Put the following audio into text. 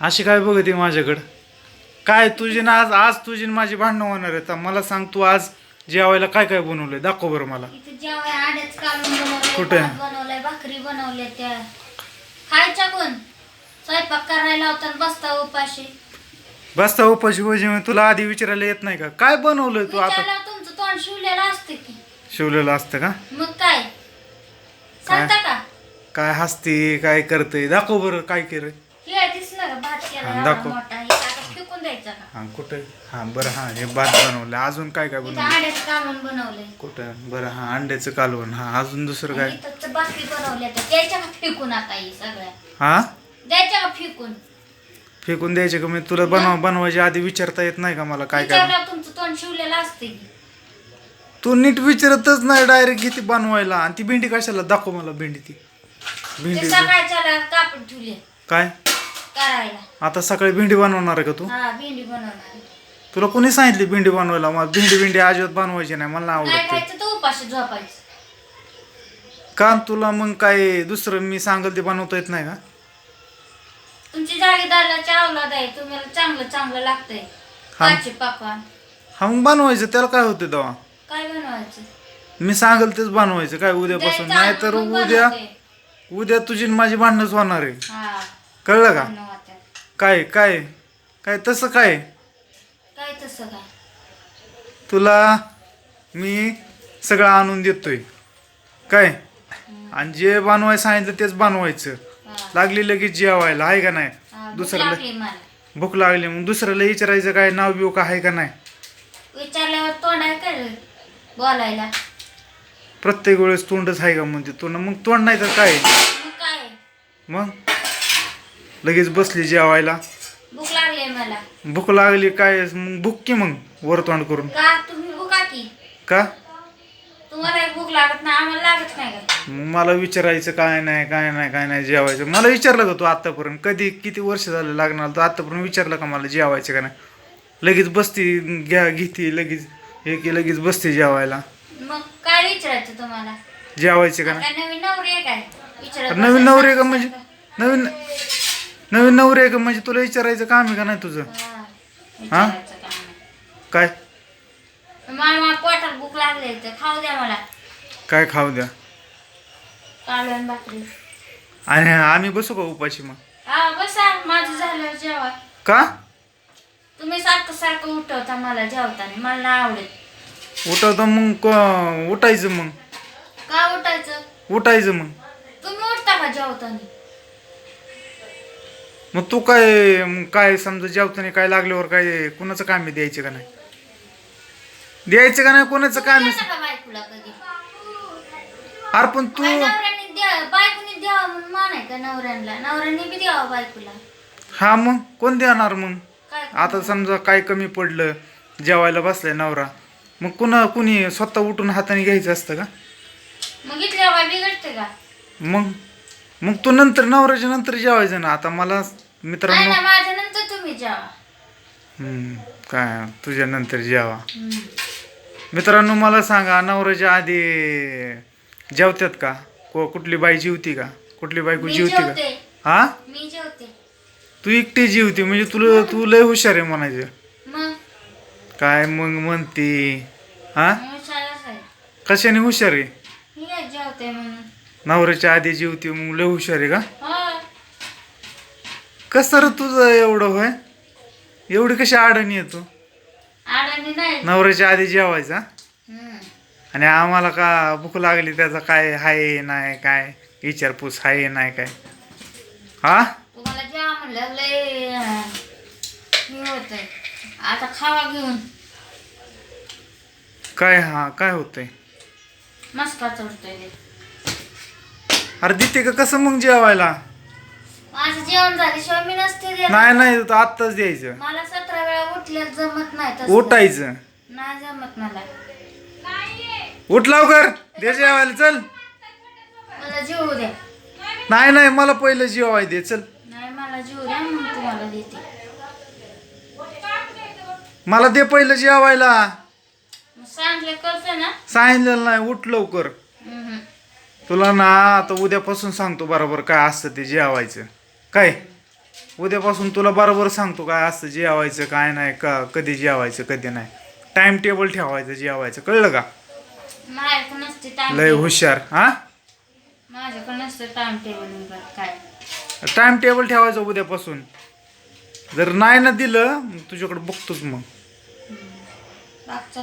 अशी काय बघते माझ्याकडं? काय तुझी ना आज आज तुझी न माझी भांडणं होणार आहे तर मला सांग तू आज जेवायला काय काय बनवलंय? दाखव बरं मला. इथे जेवाय आड्याच काढून बनवलंय कुठे? भात बनवलंय भाकरी बनवल्या त्या. खायच्या कोण स्वयंपाक करायला होता बसता उपाशी. बसता उपाशी मग तुला आधी विचारायला येत नाही का? काय बनवलंय तू आता? विचारल्यावर तुमचं तोंड शिवलेलं असतं की. शिवलेलं असतं का? मग काय? सांगता का? काय हसते काय करते दाखव बरं काय केलं केला हा, एवढा दाखव. मोठा हे आता फेकून द्यायचा का? हा कुठं? हा बरं हा हे भात बनवलं. अजून काय काय इथं बनवलं? बनवलंय. कुठं? बरं हा अंड्याचं कालवण. हा अजून दुसरं काय? इथं भाकरी बनवल्या तर द्यायच्या का फेकून आता ही सगळ्या? हा? द्यायच्या का फेकून? फेकून द्यायचे का? मी तुला बनव बनवायच्या आधी विचारता येत नाही का मला काय काय तुमचं तोंड शिवलेलं असते तू नीट विचारतच नाही डायरेक्ट घेते बनवायला. आणि ती भेंडी कशाला? दाखव मला भेंडी ती. ते भेंडी सकाळच्याला कापून ठेवले. काय? करायला. आता सकाळी भेंडी बनवणार आहे का तू? हा भेंडी बनवणार तुला कोणी सांगितली भेंडी बनवायला? मला भेंडी भेंडी अजिबात बनवायची नाही मला नाही काय आवडत ते. खायचं तर उपाशी झोपायचं. का तुला मग काय दुसरं मी सांगल ते बनवता येत नाही का? तुमची जागीदाराची अवलाद आहे तुम्हाला चांगलं चांगलं लागतंय. हा. पकवान. हा मग बनवायचं त्याला काय होतं तेव्हा? काय बनवायचं? मी सांगल तेच बनवायचं काय उद्यापासून. नाही तर उद्या. उद्या तुझी न माझी भांडणच होणार आहे. हा. कळलं का? बनवत्यात. काय काय? काय तसं काय? काय तसं काय? तुला मी सगळं आणून देतोय. काय? आणि जे बनवायचं सांगितलं तेच बनवायचं. लागली लगेच जेवायला आहे का नाही? हा, भूक दुसरं लागली मग दुसऱ्याला विचारायचं काय नाव बिव का आहे का नाही? विचारल्यावर तोंड आहे का बोलायला. प्रत्येक वेळेस तोंडच आहे का म्हणते तोंड मग तोंड नाही तर काय? मग? लगेच बसली जेवायला. भूक लागली मला. भूक लागली काय? मग भूक की मग वर तोंड करून. का? तुम्ही भूका की? का? तुम्हाला भूक लागत नाही आम्हाला लागत नाही का? मग मला विचारायचं काय नाही काय नाही काय नाही जेवायचं. मला विचारलं का तू आतापर्यंत कधी किती वर्ष झालं लागणार? तू आतापर्यंत विचारलं का मला जेवायचं का नाही? लगेच बसती घ्या घेते लगेच हे की लगेच बसते जेवायला. मग काय विचारायचं तुम्हाला? जेवायचं का नाही? काय नवीन नवरी आहे काय? विचारत नवीन नवरी का म्हणजे. नवीन नवीन नवरी आहे का? म्हणजे तुला विचारायचं काम आहे का नाही तुझं? हा, विचारायचं काम आहे. काय? मला मला पोटात भूक लागली तर खाऊ द्या मला. काय खाऊ द्या? कालवण भाकरी. आणि आम्ही बसू का उपाशी मग? हा बसा. माझं झालं जेवण. का? तुम्ही सारखं सारखं उठवता मला जेवताना. मला नाही आवडत. उठवतं मग क- उठायचं मग. का उठायचं? उठायचं मग. तुम्ही उठता का जेवताना? मग तू काय मग काय समजा जेवताना काय लागल्यावर काय कुणाचं काम आहे द्यायचं का नाही? द्यायचं का नाही कोणाचं काम? आहे बायकोला कधी. अरे पण तू काय नवऱ्याने द्या बायकोने द्यावं म्हणून मानाय का नवऱ्यांना नवऱ्याने बी द्यावं बायकोला. हा मग कोण देणार मग? काय आता समजा काय कमी पडलं जेवायला बसलाय नवरा मग कुणा कुणी स्वतः उठून हाताने घ्यायचं असतं का? मग इथल्या बाय बिघडते का? मग मग तू नंतर नवऱ्याच्या नंतर जेवायचं ना. आता मला मित्रांनो ना माझ्या नंतर तुम्ही जेवा. हम्म, काय तुझ्या नंतर जेवा. हम्म. मित्रांनो मला सांगा नवऱ्याच्या आधी जेवतात का? को कुठली बाई जेवती का? कुठली बायको मी जेवती का? जेवते. हा? मी जेवते. तू एकटी जेवते म्हणजे तुला तू लय हुशार आहे म्हणायचं. मग? काय मग म्हणते? हा? आहे. कशाने हुशार आहे? मी काय जेवते म्हणून. नवऱ्याच्या आधी जेवते मग लय हुशार आहे का? हा. कसं रे तुझं एवढं होय? एवढी कशी अडणी येतो नाही. नवऱ्याच्या आधी जेवायचा? हम्म. आणि आम्हाला का भूक लागली त्याचा काय हाय नाही काय? विचारपूस हाय नाही काय? हा? तुम्हाला जेवा म्हणलं लय अं, हे होतंय. आता खावा घेऊन. काय हा काय होतंय? मस्का चढतोय. अरे देते का? कसं मग जेवायला? माझं जेवण झाल्याशिवाय मी नसते देत. नाही नाही तर आत्ताच द्यायचं. मला सतरा वेळा उठल्या जमत नाही तसं. उठायचं. नाही जमत मला. उठ लवकर. दे जेवायला चल. मला जेवू द्या नाही नाही मला पहिलं जेवाय दे चल. नाही मला जेवू द्या मग तुम्हाला देते. मला दे पहिलं जेवायला. मग सांगले करते ना. सांगितलेलं नाही उठ लवकर. हम्म. तुला ना आता उद्यापासून सांगतो बरोबर काय असतं ते जेवायचं. काय? उद्यापासून तुला बरोबर सांगतो काय असतं जेवायचं काय नाही का कधी जेवायचं कधी नाही. टाइम टेबल ठेवायचं जेवायचं. कळलं का? माझ्याकडे नसते टाइम लय हुशार हा? माझ्याकडे नसतं टाइम टेबल काय? टाइम टेबल ठेवायचं उद्यापासून. जर नाही ना दिलं तुझ्याकडे बघतोच मग. मागच्या